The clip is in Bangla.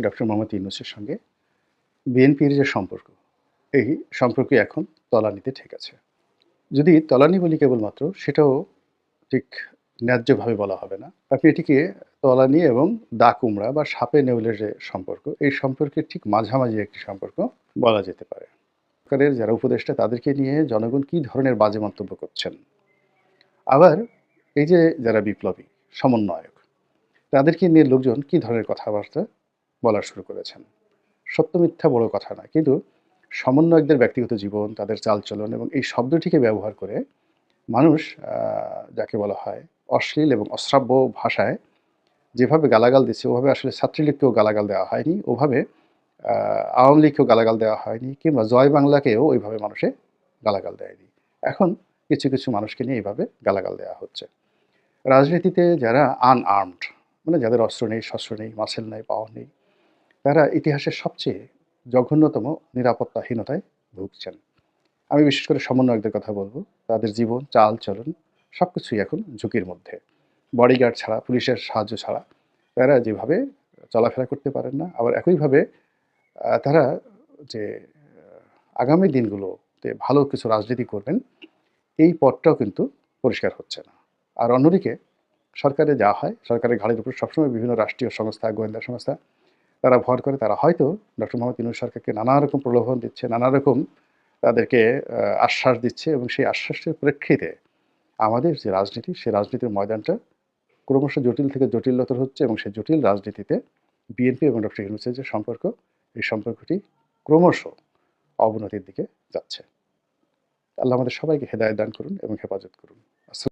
ডক্টর মোহাম্মদ ইউনুসের সঙ্গে বিএনপির যে সম্পর্ক, এই সম্পর্ক এখন তলানিতে ঠেকেছে যদি তলানি বলি কেবলমাত্র, সেটাও ঠিক ন্যায্যভাবে বলা হবে না। আপনি এটিকে তলানি এবং দা কুমড়া বা সাপে নেউলের যে সম্পর্ক, এই সম্পর্কের ঠিক মাঝামাঝি একটি সম্পর্ক বলা যেতে পারে। সরকারের যারা উপদেষ্টা, তাদেরকে নিয়ে জনগণ কি ধরনের বাজে মন্তব্য করছেন? আবার এই যে যারা বিপ্লবী, সমন্বয়ক, তাদেরকে নিয়ে লোকজন কি ধরনের কথাবার্তা বলা শুরু করেছেন। সত্য মিথ্যা বড় কথা না কিন্তু সমন্বয়কদের ব্যক্তিগত জীবন, তাদের চালচলন এবং এই শব্দটিকে ব্যবহার করে মানুষ যাকে বলা হয় অশ্লীল এবং অশ্রাব্য ভাষায় যেভাবে গালাগাল দিচ্ছে, ওভাবে আসলে ছাত্রলীগকেও গালাগাল দেওয়া হয়নি, ওভাবে আওয়ামী লীগকেও গালাগাল দেওয়া হয়নি কিংবা জয় বাংলাকেও ওইভাবে মানুষে গালাগাল দেয়নি। এখন কিছু কিছু মানুষকে নিয়ে এইভাবে গালাগাল দেওয়া হচ্ছে। রাজনীতিতে যারা আনআর্মড মানে যাদের অস্ত্র নেই, শস্ত্র নেই মাসেল নেই পাওয়ার নেই তারা ইতিহাসের সবচেয়ে জঘন্যতম নিরাপত্তাহীনতায় ভুগছেন। আমি বিশেষ করে সমন্বয়কদের কথা বলব। তাদের জীবন, চাল, চলন সব কিছুই এখন ঝুঁকির মধ্যে। বডিগার্ড ছাড়া, পুলিশের সাহায্য ছাড়া তারা যেভাবে চলাফেরা করতে পারেন না, আবার একইভাবে তারা যে আগামী দিনগুলোতে ভালো কিছু রাজনীতি করবেন, এই পথটাও কিন্তু পরিষ্কার হচ্ছে না। আর অন্যদিকে সরকারে যা হয়, সরকারের ঘাড়ের উপর সবসময় বিভিন্ন রাষ্ট্রীয় সংস্থা, গোয়েন্দা সংস্থা তারা ভর করে, তারা হয়তো ডক্টর মোহাম্মদ ইউনুস সরকারকে নানা রকম প্রলোভন দিচ্ছে, নানা রকম তাদেরকে আশ্বাস দিচ্ছে এবং সেই আশ্বাসের প্রেক্ষিতে আমাদের যে রাজনীতি, সেই রাজনীতির ময়দানটা ক্রমশ জটিল থেকে জটিলতর হচ্ছে এবং সেই জটিল রাজনীতিতে বিএনপি এবং ডক্টর ইউনুসের যে সম্পর্ক, এই সম্পর্কটি ক্রমশ অবনতির দিকে যাচ্ছে। আল্লাহ আমাদের সবাইকে হেদায়ত দান করুন এবং হেফাজত করুন।